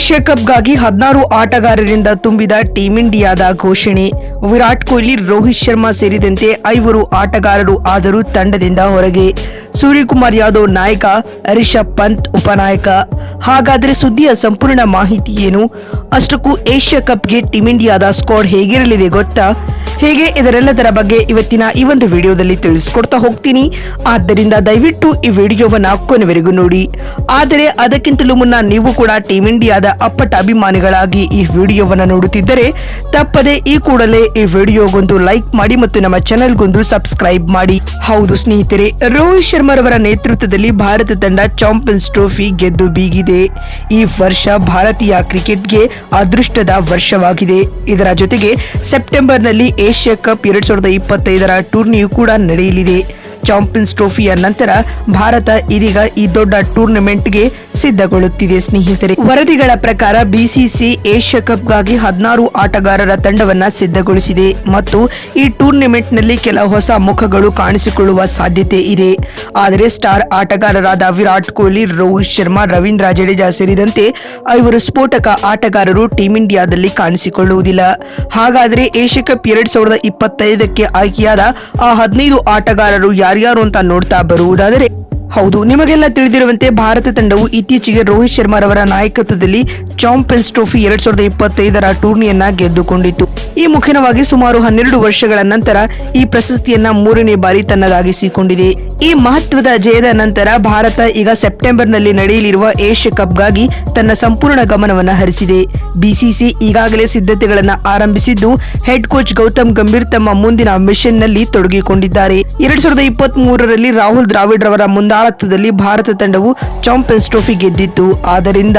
Asia ಕಪ್ಗಾಗಿ ಹದಿನಾರು ಆಟಗಾರರಿಂದ ತುಂಬಿದ team ಇಂಡಿಯಾದ ಘೋಷಣೆ. ವಿರಾಟ್ ಕೊಹ್ಲಿ, ರೋಹಿತ್ ಶರ್ಮಾ ಸೇರಿದಂತೆ ಐವರು ಆಟಗಾರರು ಆದರೂ ತಂಡದಿಂದ ಹೊರಗೆ. ಸೂರ್ಯಕುಮಾರ್ ಯಾದವ್ ನಾಯಕ, ರಿಷಬ್ ಪಂತ್ ಉಪನಾಯಕ. ಹಾಗಾದರೆ ಸುದ್ದಿಯ ಸಂಪೂರ್ಣ ಮಾಹಿತಿ ಏನು? ಅಷ್ಟಕ್ಕೂ ಏಷ್ಯಾ ಕಪ್ಗೆ ಟೀಂ ಇಂಡಿಯಾದ ಸ್ಕ್ವಾಡ್ ಹೇಗಿರಲಿದೆ ಗೊತ್ತಾ? ಹೇಗೆ ಇದರೆಲ್ಲದರ ಬಗ್ಗೆ ಇವತ್ತಿನ ಈ ಒಂದು ವಿಡಿಯೋದಲ್ಲಿ ತಿಳಿಸ್ಕೊಡ್ತಾ ಹೋಗ್ತೀನಿ. ಆದ್ದರಿಂದ ದಯವಿಟ್ಟು ಈ ವಿಡಿಯೋವನ್ನ ಕೊನೆವರೆಗೂ ನೋಡಿ. ಆದರೆ ಅದಕ್ಕಿಂತಲೂ ಮುನ್ನ ನೀವು ಕೂಡ ಟೀಮ್ ಇಂಡಿಯಾದ ಅಪ್ಪಟ ಅಭಿಮಾನಿಗಳಾಗಿ ಈ ವಿಡಿಯೋವನ್ನ ನೋಡುತ್ತಿದ್ದರೆ ತಪ್ಪದೆ ಈ ಕೂಡಲೇ ಈ ವಿಡಿಯೋಗೊಂದು ಲೈಕ್ ಮಾಡಿ ಮತ್ತು ನಮ್ಮ ಚಾನೆಲ್ಗೊಂದು ಸಬ್ಸ್ಕ್ರೈಬ್ ಮಾಡಿ. ಹೌದು ಸ್ನೇಹಿತರೆ, ರೋಹಿತ್ ಶರ್ಮಾರವರ ನೇತೃತ್ವದಲ್ಲಿ ಭಾರತ ತಂಡ ಚಾಂಪಿಯನ್ಸ್ ಟ್ರೋಫಿ ಗೆದ್ದು ಬೀಗಿದೆ. ಈ ವರ್ಷ ಭಾರತೀಯ ಕ್ರಿಕೆಟ್ಗೆ ಅದೃಷ್ಟದ ವರ್ಷವಾಗಿದೆ. ಇದರ ಜೊತೆಗೆ ಸೆಪ್ಟೆಂಬರ್ನಲ್ಲಿ ಏಷ್ಯಾ ಕಪ್ ಎರಡ್ ಸಾವಿರದ ಇಪ್ಪತ್ತೈದರ ಟೂರ್ನಿಯು ಕೂಡ ನಡೆಯಲಿದೆ. ಚಾಂಪಿಯನ್ಸ್ ಟ್ರೋಫಿಯ ನಂತರ ಭಾರತ ಇದೀಗ ಈ ದೊಡ್ಡ ಟೂರ್ನಮೆಂಟ್ಗೆ ಸಿದ್ಧಗೊಳ್ಳುತ್ತಿದೆ, ಸ್ನೇಹಿತರೆ. ವರದಿಗಳ ಪ್ರಕಾರ ಬಿಸಿಸಿ ಏಷ್ಯಾ ಕಪ್ಗಾಗಿ ಹದಿನಾರು ಆಟಗಾರರ ತಂಡವನ್ನ ಸಿದ್ಧಗೊಳಿಸಿದೆ ಮತ್ತು ಈ ಟೂರ್ನಮೆಂಟ್ನಲ್ಲಿ ಕೆಲ ಹೊಸ ಮುಖಗಳು ಕಾಣಿಸಿಕೊಳ್ಳುವ ಸಾಧ್ಯತೆ ಇದೆ. ಆದರೆ ಸ್ಟಾರ್ ಆಟಗಾರರಾದ ವಿರಾಟ್ ಕೊಹ್ಲಿ, ರೋಹಿತ್ ಶರ್ಮಾ, ರವೀಂದ್ರ ಜಡೇಜಾ ಸೇರಿದಂತೆ ಐವರು ಸ್ಫೋಟಕ ಆಟಗಾರರು ಟೀಂ ಇಂಡಿಯಾದಲ್ಲಿ ಕಾಣಿಸಿಕೊಳ್ಳುವುದಿಲ್ಲ. ಹಾಗಾದರೆ ಏಷ್ಯಾ ಕಪ್ ಎರಡ್ ಸಾವಿರದ ಇಪ್ಪತ್ತೈದಕ್ಕೆ ಆಯ್ಕೆಯಾದ ಆ ಹದಿನೈದು ಆಟಗಾರರು ಯಾರ್ಯಾರು ಅಂತ ನೋಡ್ತಾ ಬರುವುದಾದರೆ ಹೌದು, ನಿಮಗೆಲ್ಲ ತಿಳಿದಿರುವಂತೆ ಭಾರತ ತಂಡವು ಇತ್ತೀಚೆಗೆ ರೋಹಿತ್ ಶರ್ಮಾರವರ ನಾಯಕತ್ವದಲ್ಲಿ ಚಾಂಪಿಯನ್ಸ್ ಟ್ರೋಫಿ ಎರಡ್ ಸಾವಿರದ ಇಪ್ಪತ್ತೈದರ ಟೂರ್ನಿಯನ್ನ ಗೆದ್ದುಕೊಂಡಿತ್ತು. ಈ ಮುಖ್ಯವಾಗಿ ಸುಮಾರು ಹನ್ನೆರಡು ವರ್ಷಗಳ ನಂತರ ಈ ಪ್ರಶಸ್ತಿಯನ್ನ ಮೂರನೇ ಬಾರಿ ತನ್ನದಾಗಿಸಿಕೊಂಡಿದೆ. ಈ ಮಹತ್ವದ ಜಯದ ನಂತರ ಭಾರತ ಈಗ ಸೆಪ್ಟೆಂಬರ್ನಲ್ಲಿ ನಡೆಯಲಿರುವ ಏಷ್ಯಾ ಕಪ್ಗಾಗಿ ತನ್ನ ಸಂಪೂರ್ಣ ಗಮನವನ್ನು ಹರಿಸಿದೆ. ಬಿಸಿಸಿ ಈಗಾಗಲೇ ಸಿದ್ಧತೆಗಳನ್ನು ಆರಂಭಿಸಿದ್ದು, ಹೆಡ್ ಕೋಚ್ ಗೌತಮ್ ಗಂಭೀರ್ ತಮ್ಮ ಮುಂದಿನ ಮಿಷನ್ನಲ್ಲಿ ತೊಡಗಿಕೊಂಡಿದ್ದಾರೆ. ಎರಡ್ ಸಾವಿರದ ಇಪ್ಪತ್ತ್ ಮೂರರಲ್ಲಿ ರಾಹುಲ್ ದ್ರಾವಿಡ್ ರವರ ಮುಂದಾಳತ್ವದಲ್ಲಿ ಭಾರತ ತಂಡವು ಚಾಂಪಿಯನ್ಸ್ ಟ್ರೋಫಿ ಗೆದ್ದಿತ್ತು. ಆದ್ದರಿಂದ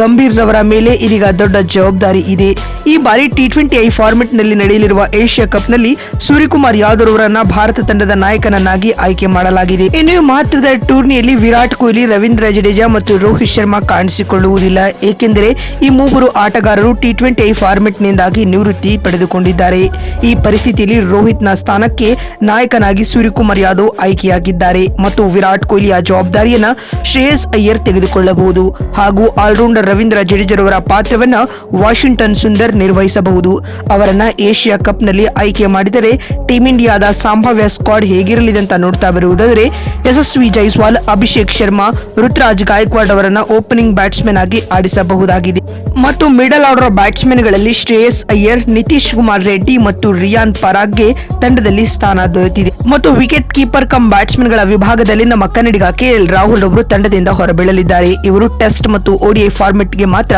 ಗಂಭೀರ್ ರವರ ಮೇಲೆ ಇದೀಗ ದೊಡ್ಡ ಜವಾಬ್ದಾರಿ ಇದೆ. ಈ ಬಾರಿ ಟಿ ಟ್ವೆಂಟಿ ಐ ಫಾರ್ಮೆಟ್ನಲ್ಲಿ ನಡೆಯಲಿರುವ ಏಷ್ಯಾ ಕಪ್ನಲ್ಲಿ ಸೂರ್ಯಕುಮಾರ್ ಯಾದವ್ ಭಾರತ ತಂಡದ ನಾಯಕನನ್ನಾಗಿ ಆಯ್ಕೆ ಮಾಡಲಾಗಿದೆ. ಇನ್ನು ಈ ಮಹತ್ವದ ಟೂರ್ನಿಯಲ್ಲಿ ವಿರಾಟ್ ಕೊಹ್ಲಿ, ರವೀಂದ್ರ ಜಡೇಜಾ ಮತ್ತು ರೋಹಿತ್ ಶರ್ಮಾ ಕಾಣಿಸಿಕೊಳ್ಳುವುದಿಲ್ಲ. ಏಕೆಂದರೆ ಈ ಮೂವರು ಆಟಗಾರರು ಟಿ ಟ್ವೆಂಟಿ ಫಾರ್ಮೆಟ್ನಿಂದಾಗಿ ಫಾರ್ಮೆಟ್ ನಿಂದಾಗಿ ನಿವೃತ್ತಿ ಪಡೆದುಕೊಂಡಿದ್ದಾರೆ. ಈ ಪರಿಸ್ಥಿತಿಯಲ್ಲಿ ರೋಹಿತ್ನ ಸ್ಥಾನಕ್ಕೆ ನಾಯಕನಾಗಿ ಸೂರ್ಯಕುಮಾರ್ ಯಾದವ್ ಆಯ್ಕೆಯಾಗಿದ್ದಾರೆ ಮತ್ತು ವಿರಾಟ್ ಕೊಹ್ಲಿಯ ಜವಾಬ್ದಾರಿಯನ್ನ ಶ್ರೇಯಸ್ ಅಯ್ಯರ್ ತೆಗೆದುಕೊಳ್ಳಬಹುದು. ಹಾಗೂ ಆಲ್ರೌಂಡರ್ ರವೀಂದ್ರ ಜಡೇಜರವರ ಪಾತ್ರವನ್ನ ವಾಷಿಂಗ್ಟನ್ ಸುಂದರ್ ನಿರ್ವಹಿಸಬಹುದು. ಅವರನ್ನ ಏಷ್ಯಾ ಕಪ್ನಲ್ಲಿ ಆಯ್ಕೆ ಮಾಡಿದರೆ ಟೀಂ ಇಂಡಿಯಾದ ಸಂಭಾವ್ಯ ಸ್ಕ್ವಾಡ್ ಹೇಗಿರಲಿದೆ ಅಂತ ನೋಡ್ತಾ ಬರುವುದಾದರೆ ಯಶಸ್ವಿ ಜೈಸ್ವಾಲ್, ಅಭಿಷೇಕ್ ಶರ್ಮಾ ರುತ್ರಾಜ್ ಗಾಯಕ್ವಾಡ್ ಅವರನ್ನ ಓಪನಿಂಗ್ ಬ್ಯಾಟ್ಸ್ಮನ್ ಆಗಿ ಆಡಿಸಬಹುದಾಗಿದೆ. ಮತ್ತು ಮಿಡಲ್ ಆರ್ಡರ್ ಬ್ಯಾಟ್ಸ್ಮನ್ಗಳಲ್ಲಿ ಶ್ರೇಯಸ್ ಅಯ್ಯರ್, ನಿತೀಶ್ ಕುಮಾರ್ ರೆಡ್ಡಿ ಮತ್ತು ರಿಯಾನ್ ಪರಾಗ್ಗೆ ತಂಡದಲ್ಲಿ ಸ್ಥಾನ ದೊರೆತಿದೆ. ಮತ್ತು ವಿಕೆಟ್ ಕೀಪರ್ ಕಮ್ ಬ್ಯಾಟ್ಸ್ಮನ್ಗಳ ವಿಭಾಗದಲ್ಲಿ ನಮ್ಮ ಕನ್ನಡಿಗ ಕೆಎಲ್ ರಾಹುಲ್ ಅವರು ತಂಡದಿಂದ ಹೊರಬೀಳಲಿದ್ದಾರೆ. ಇವರು ಟೆಸ್ಟ್ ಮತ್ತು ಓಡಿಐ ಫಾರ್ಮೆಟ್ಗೆ ಮಾತ್ರ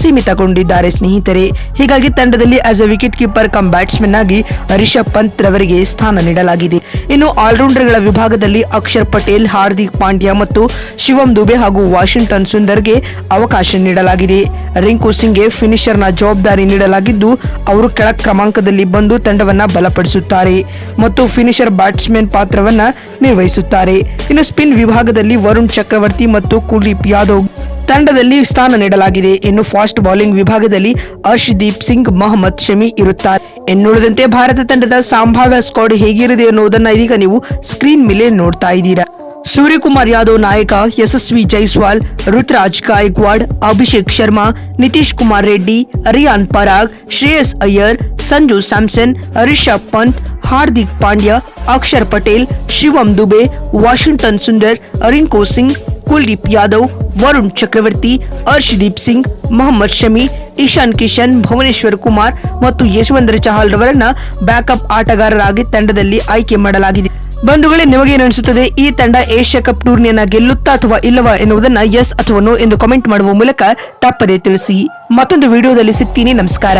ಸೀಮಿತಗೊಂಡಿದ್ದಾರೆ ಸ್ನೇಹಿತರೆ. ಹೀಗಾಗಿ ತಂಡದಲ್ಲಿ as a wicket keeper cum batsman ಆಗಿ ರಿಷಬ್ ಪಂತ್ ರವರಿಗೆ ಸ್ಥಾನ ನೀಡಲಾಗಿದೆ. ಇನ್ನು ಆಲ್ರೌಂಡರ್ಗಳ ವಿಭಾಗದಲ್ಲಿ ಅಕ್ಷರ್ ಪಟೇಲ್, ಹಾರ್ದಿಕ್ ಪಾಂಡ್ಯ ಮತ್ತು ಶಿವಂ ದುಬೆ ಹಾಗೂ ವಾಷಿಂಗ್ಟನ್ ಸುಂದರ್ಗೆ ಅವಕಾಶ ನೀಡಲಾಗಿದೆ. ರಿಂಕು ಸಿಂಗ್ಗೆ ಫಿನಿಷರ್ನ ಜವಾಬ್ದಾರಿ ನೀಡಲಾಗಿದ್ದು, ಅವರು ಕೆಳ ಕ್ರಮಾಂಕದಲ್ಲಿ ಬಂದು ತಂಡವನ್ನ ಬಲಪಡಿಸುತ್ತಾರೆ ಮತ್ತು ಫಿನಿಷರ್ ಬ್ಯಾಟ್ಸ್ಮನ್ ಪಾತ್ರವನ್ನ ನಿರ್ವಹಿಸುತ್ತಾರೆ. ಇನ್ನು ಸ್ಪಿನ್ ವಿಭಾಗದಲ್ಲಿ ವರುಣ್ ಚಕ್ರವರ್ತಿ ಮತ್ತು ಕುಲ್ದೀಪ್ ಯಾದವ್ ತಂಡದಲ್ಲಿ ಸ್ಥಾನ ನೀಡಲಾಗಿದೆ ಇನ್ನು ಫಾಸ್ಟ್ ಬೌಲಿಂಗ್ ವಿಭಾಗದಲ್ಲಿ ಅರ್ಷದೀಪ್ ಸಿಂಗ್, ಮೊಹಮ್ಮದ್ ಶಮಿ ಇರುತ್ತಾರೆ. ಇನ್ನುಳಿದಂತೆ ಭಾರತ ತಂಡದ ಸಂಭಾವ್ಯ ಸ್ಕ್ವಾಡ್ ಹೇಗಿರದೆ ಅನ್ನೋದನ್ನ ಇದೀಗ ನೀವು ಸ್ಕ್ರೀನ್ ಮೇಲೆ ನೋಡ್ತಾ ಇದ್ದೀರಾ. ಸೂರ್ಯಕುಮಾರ್ ಯಾದವ್ ನಾಯಕ, ಯಶಸ್ವಿ ಜೈಸ್ವಾಲ್ ರುತ್ರಾಜ್ ಗಾಯಕ್ವಾಡ್, ಅಭಿಷೇಕ್ ಶರ್ಮಾ, ನಿತೀಶ್ ಕುಮಾರ್ ರೆಡ್ಡಿ ಅರಿಯಾನ್ ಪರಾಗ್, ಶ್ರೇಯಸ್ ಅಯ್ಯರ್, ಸಂಜು ಸ್ಯಾಮ್ಸನ್, ರಿಷಬ್ ಪಂತ್, ಹಾರ್ದಿಕ್ ಪಾಂಡ್ಯ, ಅಕ್ಷರ್ ಪಟೇಲ್, ಶಿವಂ ದುಬೆ, ವಾಷಿಂಗ್ಟನ್ ಸುಂದರ್, ರಿಂಕು ಸಿಂಗ್, ಕುಲ್ದೀಪ್ ಯಾದವ್ ವರುಣ್ ಚಕ್ರವರ್ತಿ ಹರ್ಷದೀಪ್ ಸಿಂಗ್, ಮೊಹಮ್ಮದ್ ಶಮಿ ಇಶಾನ್ ಕಿಶನ್, ಭುವನೇಶ್ವರ್ ಕುಮಾರ್ ಮತ್ತು ಯಶವಂತರ ಚಹಲ್ ರವರನ್ನ ಬ್ಯಾಕಪ್ ಆಟಗಾರರಾಗಿ ತಂಡದಲ್ಲಿ ಆಯ್ಕೆ ಮಾಡಲಾಗಿದೆ. ಬಂಧುಗಳೇ, ನಿಮಗೇನು ಅನಿಸುತ್ತದೆ? ಈ ತಂಡ ಏಷ್ಯಾ ಕಪ್ ಟೂರ್ನಿಯನ್ನ ಗೆಲ್ಲುತ್ತಾ ಅಥವಾ ಇಲ್ಲವಾ ಎನ್ನುವುದನ್ನ ಎಸ್ ಅಥವಾ ನೋ ಎಂದು ಕಮೆಂಟ್ ಮಾಡುವ ಮೂಲಕ ತಪ್ಪದೇ ತಿಳಿಸಿ. ಮತ್ತೊಂದು ವಿಡಿಯೋದಲ್ಲಿ ಸಿಗ್ತೀನಿ. ನಮಸ್ಕಾರ.